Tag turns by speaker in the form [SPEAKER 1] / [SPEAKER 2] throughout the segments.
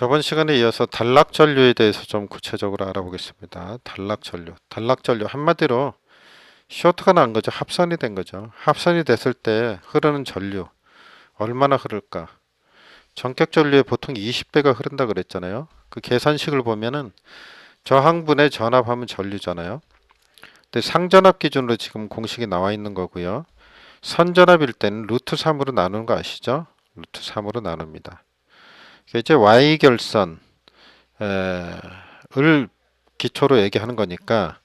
[SPEAKER 1] 저번 시간에 이어서 단락 전류에 대해서 좀 구체적으로 알아보겠습니다. 단락 전류. 단락 전류 한마디로 쇼트가 난 거죠. 합선이 된 거죠. 합선이 됐을 때 흐르는 전류 얼마나 흐를까? 전격 전류에 보통 20배가 흐른다 그랬잖아요. 그 계산식을 보면은 저항분에 전압하면 전류잖아요. 근데 상전압 기준으로 지금 공식이 나와 있는 거고요. 선전압일 때는 루트 3으로 나누는 거 아시죠? 루트 3으로 나눕니다. 이제 y 결선을 기초로 얘기하는 거니까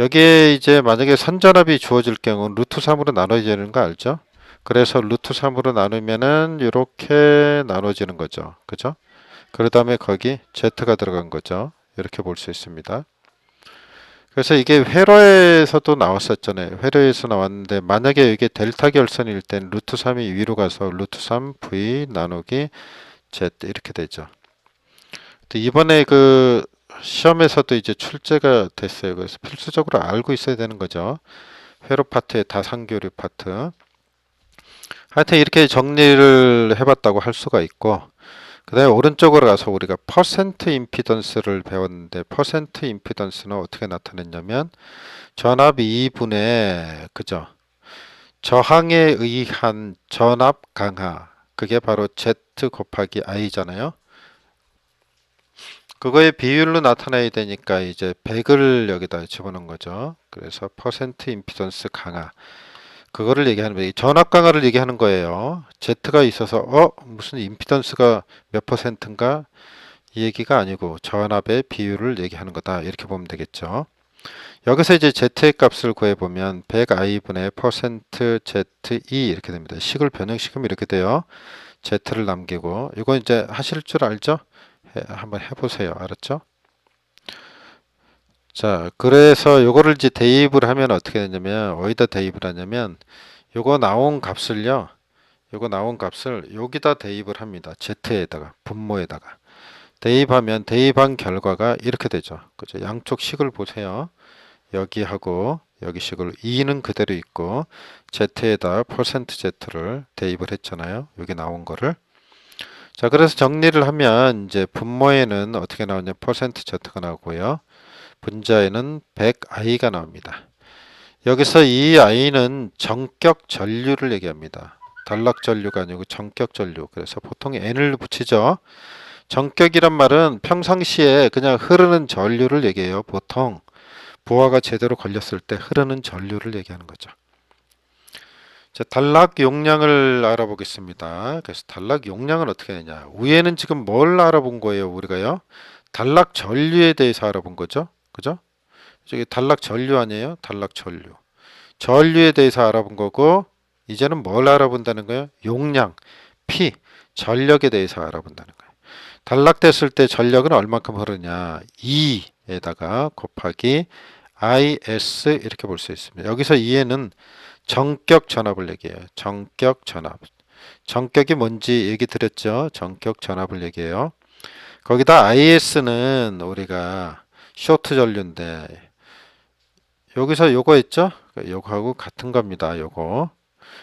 [SPEAKER 1] 여기에 이제 만약에 선전압이 주어질 경우 루트 3으로 나눠야 되는 거 알죠? 그래서 루트 3으로 나누면은 이렇게 나눠지는 거죠. 그죠? 그 다음에 거기 z가 들어간 거죠. 이렇게 볼 수 있습니다. 그래서 이게 회로에서도 나왔었잖아요. 회로에서 나왔는데 만약에 이게 델타 결선일 땐 루트 3이 위로 가서 루트 3 v 나누기 z 이렇게 되죠. 이번에 그 시험에서도 이제 출제가 됐어요. 그래서 필수적으로 알고 있어야 되는 거죠. 회로 파트의 다상교류 파트. 하여튼 이렇게 정리를 해봤다고 할 수가 있고 그 다음에 오른쪽으로 가서 우리가 퍼센트 임피던스를 배웠는데 퍼센트 임피던스는 어떻게 나타냈냐면 전압 2분의 그죠 저항에 의한 전압 강하 그게 바로 Z 곱하기 I잖아요 그거의 비율로 나타나야 되니까 이제 100을 여기다 집어넣은 거죠 그래서 퍼센트 임피던스 강하 그거를 얘기하는 거예요. 전압 강화를 얘기하는 거예요. Z가 있어서 어 무슨 임피던스가 몇 퍼센트인가 이 얘기가 아니고 전압의 비율을 얘기하는 거다 이렇게 보면 되겠죠. 여기서 이제 Z의 값을 구해보면 100i분의 퍼센트 ZE 이렇게 됩니다. 식을 변형시키면 이렇게 돼요. Z를 남기고 이거 이제 하실 줄 알죠? 해, 한번 해보세요. 알았죠? 자, 그래서 요거를 이제 대입을 하면 어떻게 되냐면 어디다 대입을 하냐면 요거 나온 값을요. 요거 나온 값을 여기다 대입을 합니다. z에다가 분모에다가 대입하면 대입한 결과가 이렇게 되죠. 그죠? 양쪽 식을 보세요. 여기하고 여기 식을 2는 그대로 있고 z에다 z를 대입을 했잖아요. 여기 나온 거를 자, 그래서 정리를 하면 이제 분모에는 어떻게 나오냐? z가 나오고요. 분자에는 100i가 나옵니다. 여기서 이 i는 정격 전류를 얘기합니다. 단락 전류가 아니고 정격 전류. 그래서 보통 n을 붙이죠. 정격이란 말은 평상시에 그냥 흐르는 전류를 얘기해요. 보통 부하가 제대로 걸렸을 때 흐르는 전류를 얘기하는 거죠. 자, 단락 용량을 알아보겠습니다. 그래서 단락 용량은 어떻게 되냐? 위에는 지금 뭘 알아본 거예요, 우리가요? 단락 전류에 대해서 알아본 거죠. 그죠? 저기 단락 전류 아니에요? 단락 전류. 전류에 대해서 알아본 거고 이제는 뭘 알아본다는 거예요? 용량, 피, 전력에 대해서 알아본다는 거예요. 단락됐을 때 전력은 얼마큼 흐르냐? 2에다가 곱하기 IS 이렇게 볼 수 있습니다. 여기서 2에는 정격 전압을 얘기해요. 정격 전압. 정격이 뭔지 얘기 드렸죠? 정격 전압을 얘기해요. 거기다 IS는 우리가 쇼트 전류인데 여기서 요거 있죠? 요거하고 같은 겁니다. 요거.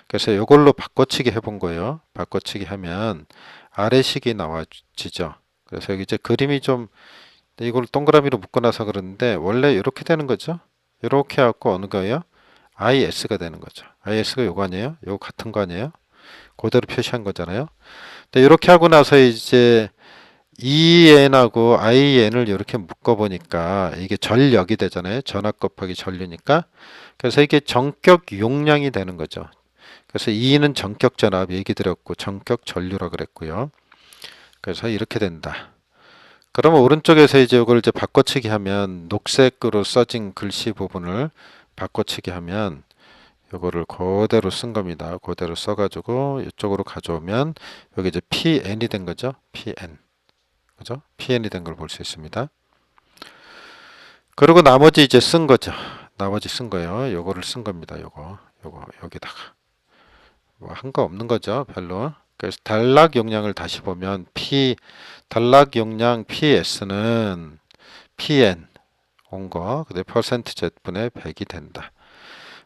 [SPEAKER 1] 그래서 요걸로 바꿔치기 해본 거예요. 바꿔치기 하면 아래식이 나와지죠. 그래서 이제 그림이 좀 이걸 동그라미로 묶어놔서 그러는데 원래 이렇게 되는 거죠. 이렇게 해갖고 어느 거예요? IS가 되는 거죠. IS가 요거 아니에요? 요거 같은 거 아니에요? 그대로 표시한 거잖아요. 근데 이렇게 하고 나서 이제 EN하고 IN을 이렇게 묶어보니까 이게 전력이 되잖아요. 전압 곱하기 전류니까. 그래서 이게 정격 용량이 되는 거죠. 그래서 E는 정격 전압 얘기 드렸고 정격 전류라 그랬고요. 그래서 이렇게 된다. 그러면 오른쪽에서 이제 이걸 이제 바꿔치기 하면 녹색으로 써진 글씨 부분을 바꿔치기 하면 요거를 그대로 쓴 겁니다. 그대로 써가지고 이쪽으로 가져오면 여기 이제 PN이 된 거죠. PN. 그죠? PN이 된 걸 볼 수 있습니다. 그리고 나머지 이제 쓴 거죠. 나머지 쓴 거예요. 요거를 쓴 겁니다. 요거, 요거 여기다가 뭐 한 거 없는 거죠. 별로. 그래서 단락 용량을 다시 보면 P 단락 용량 PS는 PN 온 거, 그다음 퍼센트 Z분의 100이 된다.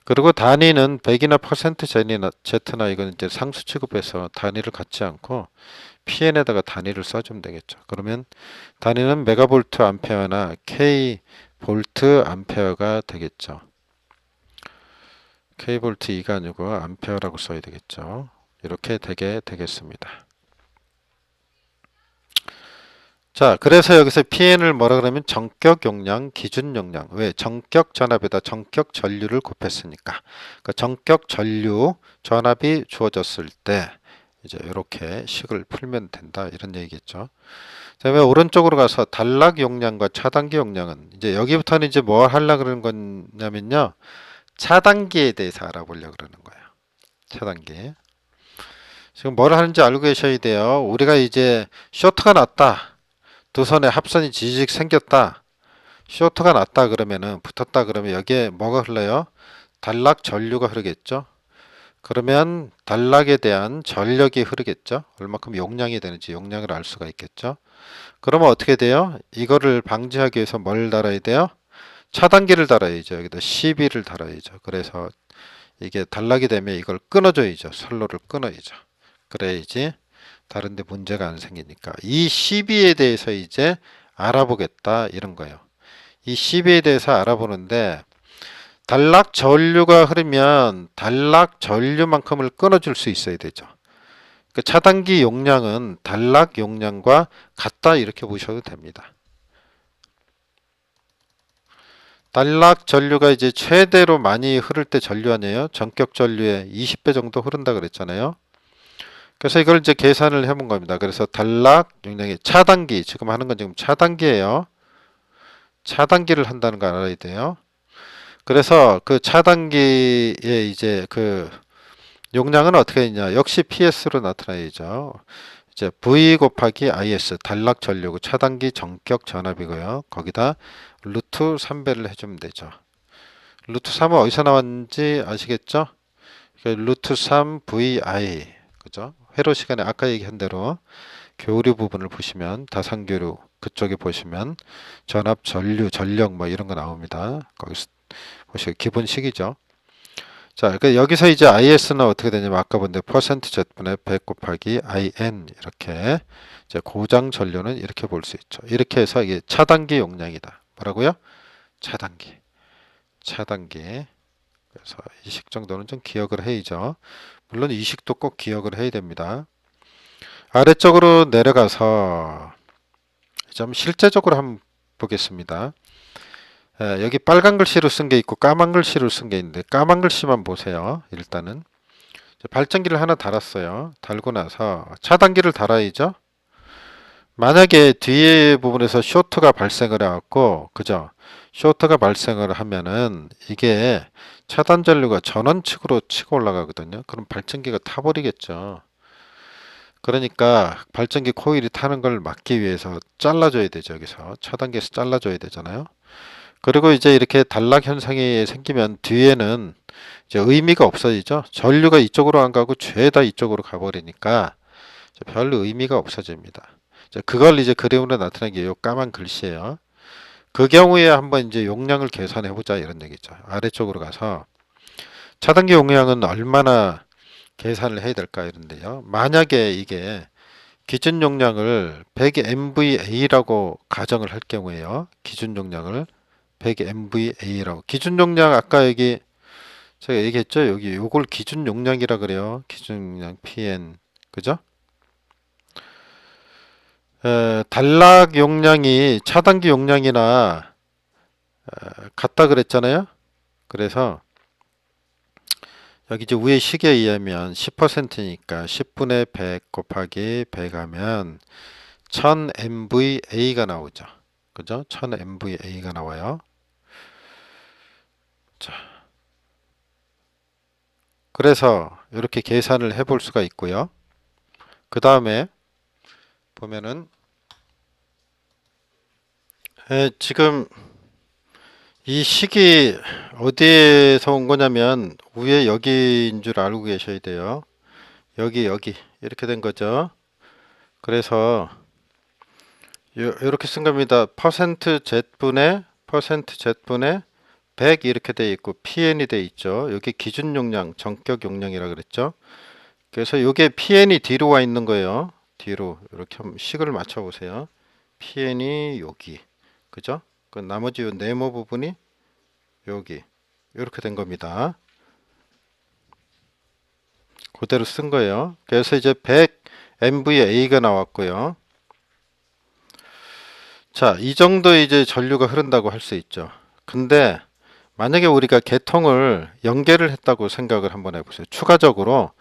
[SPEAKER 1] 그리고 단위는 100이나 퍼센트 Z나, Z나 이건 이제 상수 취급해서 단위를 갖지 않고 PN에다가 단위를 써주면 되겠죠. 그러면 단위는 메가볼트 암페어나 K 볼트 암페어가 되겠죠. K 볼트 2가 아니고 암페어라고 써야 되겠죠. 이렇게 되게 되겠습니다. 자, 그래서 여기서 PN을 뭐라 그러면 정격 용량, 기준 용량. 왜? 정격 전압에다 정격 전류를 곱했으니까. 그 정격 전류 전압이 주어졌을 때 이제 이렇게 식을 풀면 된다 이런 얘기겠죠. 그다음에 오른쪽으로 가서 단락 용량과 차단기 용량은 이제 여기부터는 이제 뭘 하려 그러는 거냐면요. 차단기에 대해서 알아보려 그러는 거예요. 차단기. 지금 뭘 하는지 알고 계셔야 돼요. 우리가 이제 쇼트가 났다. 두 선에 합선이 지직 생겼다. 쇼트가 났다 그러면은 붙었다 그러면 여기에 뭐가 흘러요? 단락 전류가 흐르겠죠. 그러면 단락에 대한 전력이 흐르겠죠. 얼마큼 용량이 되는지 용량을 알 수가 있겠죠. 그러면 어떻게 돼요? 이거를 방지하기 위해서 뭘 달아야 돼요? 차단기를 달아야죠. 여기다 시비를 달아야죠. 그래서 이게 단락이 되면 이걸 끊어줘야죠. 선로를 끊어야죠. 그래야지 다른데 문제가 안 생기니까 이 시비에 대해서 이제 알아보겠다 이런 거예요. 이 시비에 대해서 알아보는데 단락 전류가 흐르면 단락 전류만큼을 끊어줄 수 있어야 되죠. 그 차단기 용량은 단락 용량과 같다 이렇게 보셔도 됩니다. 단락 전류가 이제 최대로 많이 흐를 때 전류 아니에요? 전격 전류의 20배 정도 흐른다 그랬잖아요. 그래서 이걸 이제 계산을 해본 겁니다. 그래서 단락 용량의 차단기 지금 하는 건 지금 차단기예요. 차단기를 한다는 거 알아야 돼요. 그래서 그 차단기의 이제 그 용량은 어떻게 있냐? 역시 PS로 나타나야죠. 이제 V 곱하기 IS 단락 전류고 차단기 정격 전압이고요. 거기다 루트 3배를 해주면 되죠. 루트 3은 어디서 나왔는지 아시겠죠? 루트 3 VI 그죠? 회로 시간에 아까 얘기한 대로 교류 부분을 보시면 다산교류 그쪽에 보시면 전압, 전류, 전력 뭐 이런 거 나옵니다. 거기서 보시고 기본식이죠. 자, 그 여기서 이제 IS는 어떻게 되냐면 아까 본데 퍼센트 Z분의 100 곱하기 IN 이렇게 이제 고장 전류는 이렇게 볼 수 있죠. 이렇게 해서 이게 차단기 용량이다. 뭐라고요? 차단기. 차단기. 그래서 이식 정도는 좀 기억을 해야죠. 물론 이 식도 꼭 기억을 해야 됩니다. 아래쪽으로 내려가서 좀 실제적으로 한번 보겠습니다. 예, 여기 빨간 글씨로 쓴 게 있고 까만 글씨로 쓴 게 있는데 까만 글씨만 보세요. 일단은 발전기를 하나 달았어요. 달고 나서 차단기를 달아야죠. 만약에 뒤에 부분에서 쇼트가 발생을 해갖고 그죠? 쇼트가 발생을 하면은 이게 차단 전류가 전원 측으로 치고 올라가거든요. 그럼 발전기가 타버리겠죠. 그러니까 발전기 코일이 타는 걸 막기 위해서 잘라줘야 되죠. 여기서 차단기에서 잘라줘야 되잖아요. 그리고 이제 이렇게 단락 현상이 생기면 뒤에는 이제 의미가 없어지죠. 전류가 이쪽으로 안 가고 죄다 이쪽으로 가버리니까 별 의미가 없어집니다. 그걸 이제 그림으로 나타낸 게이 까만 글씨예요. 그 경우에 한번 이제 용량을 계산해 보자 이런 얘기죠. 아래쪽으로 가서 차단기 용량은 얼마나 계산을 해야 될까 이런데요. 만약에 이게 기준 용량을 100MVA라고 가정을 할 경우에요. 기준 용량을 100MVA라고. 기준 용량 아까 여기 제가 얘기했죠. 여기 요걸 기준 용량이라 그래요. 기준 용량 PN. 그죠? 에, 단락 용량이 차단기 용량이나 에, 같다 그랬잖아요. 그래서 여기 이제 위에 식에 의하면 10%니까 10분의 100 곱하기 100 하면 1000 MVA가 나오죠. 그죠? 1000 MVA가 나와요. 자. 그래서 이렇게 계산을 해 볼 수가 있고요. 그 다음에 보면은 에, 지금 이 식이 어디에서 온 거냐면 위에 여기인 줄 알고 계셔야 돼요. 여기 여기 이렇게 된 거죠. 그래서 이렇게 쓴 겁니다. 퍼센트 Z분의 퍼센트 Z분의 100 이렇게 돼 있고 PN이 돼 있죠. 여기 기준 용량, 정격 용량이라 그랬죠. 그래서 이게 PN이 뒤로 와 있는 거예요. 뒤로 이렇게 한번 식을 맞춰 보세요. PN이 여기. 그죠? 그 나머지 요 네모 부분이 여기. 이렇게 된 겁니다. 그대로 쓴 거예요. 그래서 이제 100 MVA가 나왔고요. 자, 이 정도 이제 전류가 흐른다고 할 수 있죠. 근데 만약에 우리가 개통을 연계를 했다고 생각을 한번 해보세요. 추가적으로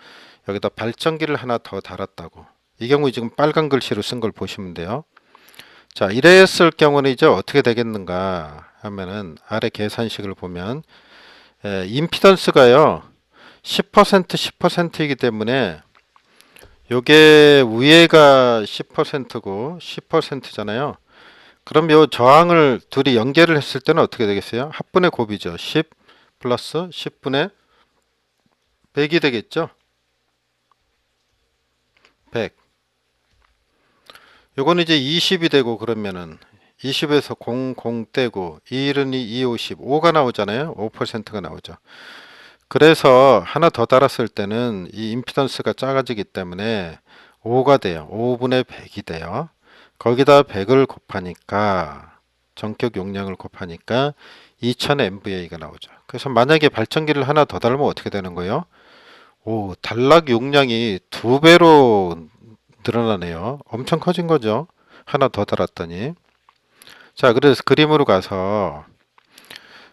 [SPEAKER 1] 여기다 발전기를 하나 더 달았다고. 이 경우 지금 빨간 글씨로 쓴 걸 보시면 돼요. 자, 이랬을 경우는 이제 어떻게 되겠는가 하면은 아래 계산식을 보면 에, 임피던스가요 10% 10%이기 때문에 요게 위에가 10%고 10%잖아요. 그럼 요 저항을 둘이 연계를 했을 때는 어떻게 되겠어요? 합분의 곱이죠. 10 플러스 10분의 100이 되겠죠? 100. 요거는 이제 20이 되고 그러면은 20에서 0, 0 떼고 2는 2, 50, 5가 나오잖아요. 5%가 나오죠. 그래서 하나 더 달았을 때는 이 임피던스가 작아지기 때문에 5가 돼요. 5분의 100이 돼요. 거기다 100을 곱하니까 전격 용량을 곱하니까 2000 MVA가 나오죠. 그래서 만약에 발전기를 하나 더 달면 어떻게 되는 거예요? 오, 단락 용량이 두 배로 늘어나네요. 엄청 커진 거죠. 하나 더 달았더니. 자, 그래서 그림으로 가서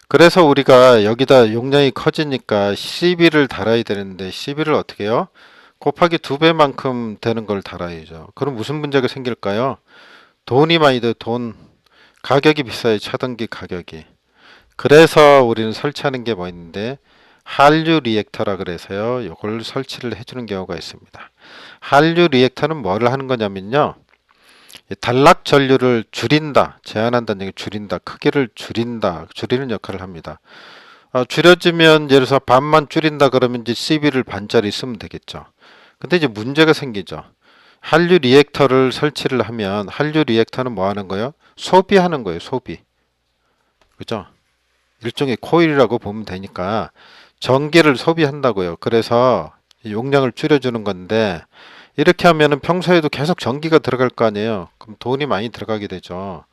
[SPEAKER 1] 그래서 우리가 여기다 용량이 커지니까 12를 달아야 되는데 12를 어떻게 해요? 곱하기 두 배만큼 되는 걸 달아야죠. 그럼 무슨 문제가 생길까요? 돈이 많이 들 돈. 가격이 비싸요. 차단기 가격이. 그래서 우리는 설치하는 게 뭐 있는데 한류 리액터라 그래서요. 이걸 설치를 해주는 경우가 있습니다. 한류 리액터는 뭐를 하는 거냐면요. 이 단락 전류를 줄인다, 제한한다는 얘기 줄인다, 크기를 줄인다, 줄이는 역할을 합니다. 어, 줄여지면 예를 들어서 반만 줄인다 그러면 이제 CB를 반짜리 쓰면 되겠죠. 근데 이제 문제가 생기죠. 한류 리액터를 설치를 하면 한류 리액터는 뭐 하는 거예요? 소비하는 거예요, 소비. 그죠? 일종의 코일이라고 보면 되니까 전기를 소비한다고요. 그래서 용량을 줄여주는 건데 이렇게 하면은 평소에도 계속 전기가 들어갈 거 아니에요. 그럼 돈이 많이 들어가게 되죠.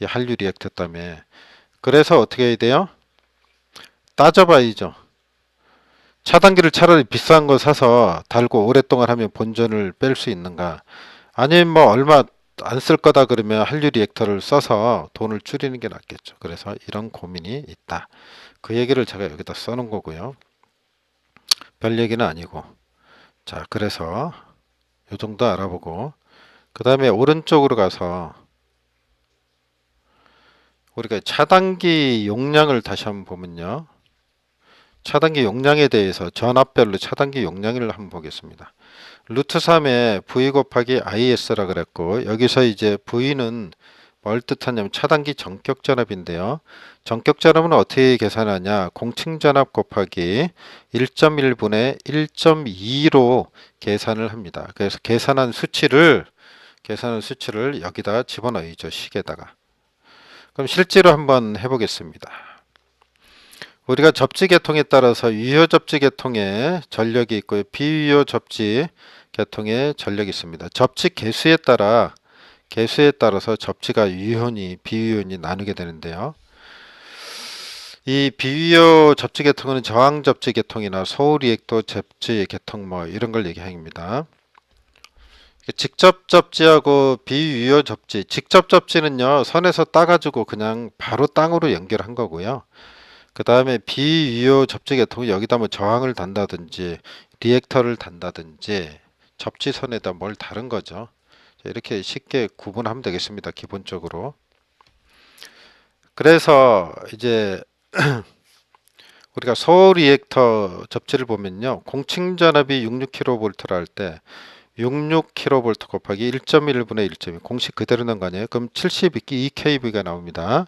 [SPEAKER 1] 이 한류 리액터 때문에. 그래서 어떻게 해야 돼요? 따져봐야죠. 차단기를 차라리 비싼 거 사서 달고 오랫동안 하면 본전을 뺄 수 있는가? 아니면 뭐 얼마 안 쓸 거다 그러면 한류 리액터를 써서 돈을 줄이는 게 낫겠죠. 그래서 이런 고민이 있다. 그 얘기를 제가 여기다 써놓은 거고요. 별 얘기는 아니고. 자, 그래서 요 정도 알아보고 그 다음에 오른쪽으로 가서 우리가 차단기 용량을 다시 한번 보면요. 차단기 용량에 대해서 전압별로 차단기 용량을 한번 보겠습니다. 루트 3에 V 곱하기 IS라 그랬고 여기서 이제 V는 뭘 뜻하냐면 차단기 전격 전압인데요. 전격 전압은 어떻게 계산하냐? 공층 전압 곱하기 1.1분의 1.2로 계산을 합니다. 그래서 계산한 수치를 계산한 수치를 여기다 집어넣이죠. 식에다가. 그럼 실제로 한번 해보겠습니다. 우리가 접지 계통에 따라서 유효 접지 계통에 전력이 있고요. 비유효 접지 계통에 전력이 있습니다. 접지 개수에 따라 개수에 따라서 접지가 유효니 비유효니 나누게 되는데요. 이 비유효 접지 계통은 저항 접지 계통이나 소우 리액터 접지 계통 뭐 이런 걸 얘기합니다. 직접 접지하고 비유효 접지. 직접 접지는요 선에서 따가지고 그냥 바로 땅으로 연결한 거고요. 그 다음에 비유효 접지 계통은 여기다 뭐 저항을 단다든지 리액터를 단다든지 접지선에다 뭘 다른 거죠. 이렇게 쉽게 구분하면 되겠습니다. 기본적으로. 그래서 이제 우리가 서울 리액터 접지를 보면요. 공층 전압이 66kV라 할 때 66kV 곱하기 1.1분의 1.2 공식 그대로 넣은 거 아니에요? 그럼 72kV가 나옵니다.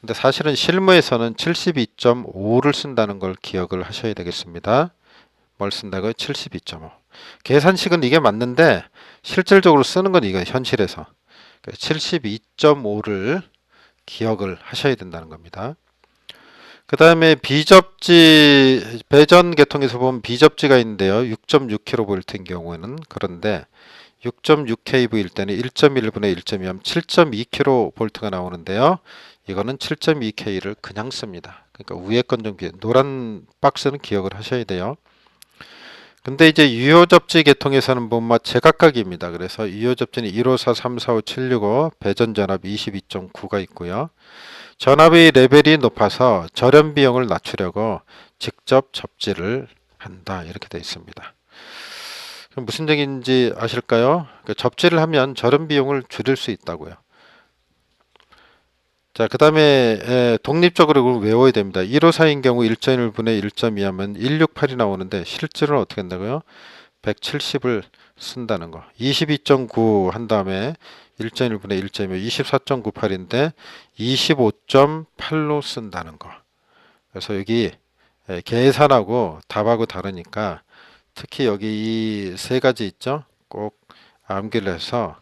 [SPEAKER 1] 근데 사실은 실무에서는 72.5를 쓴다는 걸 기억을 하셔야 되겠습니다. 뭘 쓴다고요? 72.5. 계산식은 이게 맞는데 실질적으로 쓰는 건 이거 현실에서 72.5를 기억을 하셔야 된다는 겁니다. 그 다음에 비접지 배전 계통에서 보면 비접지가 있는데요. 6.6kV인 경우에는 그런데 6.6kV일 때는 1.1분의 1.2하면 7.2kV가 나오는데요. 이거는 7.2K를 그냥 씁니다. 그러니까 위에 건 좀 노란 박스는 기억을 하셔야 돼요. 근데 이제 유효 접지 계통에서는 뭐뭐 제각각입니다. 그래서 유효 접지는 154, 345, 765 배전 전압 22.9가 있고요. 전압의 레벨이 높아서 절연 비용을 낮추려고 직접 접지를 한다 이렇게 되어 있습니다. 무슨 얘기인지 아실까요? 그 접지를 하면 절연 비용을 줄일 수 있다고요. 자, 그 다음에 독립적으로 외워야 됩니다. 154인 경우 1.1분의 1.2 하면 168이 나오는데 실제로는 어떻게 한다고요? 170을 쓴다는 거. 22.9 한 다음에 1.1분의 1.2 24.98인데 25.8로 쓴다는 거. 그래서 여기 에, 계산하고 답하고 다르니까 특히 여기 이 세 가지 있죠? 꼭 암기를 해서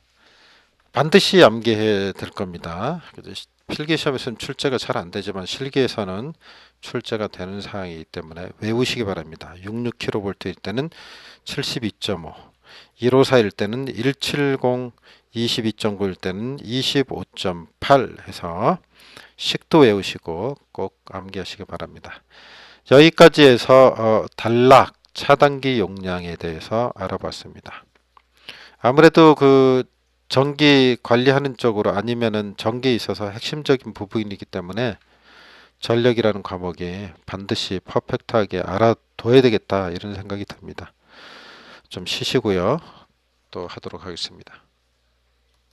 [SPEAKER 1] 반드시 암기해야 될 겁니다. 필기 시험에서는 출제가 잘 안 되지만 실기에서는 출제가 되는 사항이기 때문에 외우시기 바랍니다. 66kV일 때는 72.5, 154일 때는 170, 22.9일 때는 25.8 해서 식도 외우시고 꼭 암기하시기 바랍니다. 여기까지 해서 어, 단락 차단기 용량에 대해서 알아봤습니다. 아무래도 그 전기 관리하는 쪽으로 아니면은 전기에 있어서 핵심적인 부분이기 때문에 전력이라는 과목이 반드시 퍼펙트하게 알아둬야 되겠다 이런 생각이 듭니다. 좀 쉬시고요. 또 하도록 하겠습니다.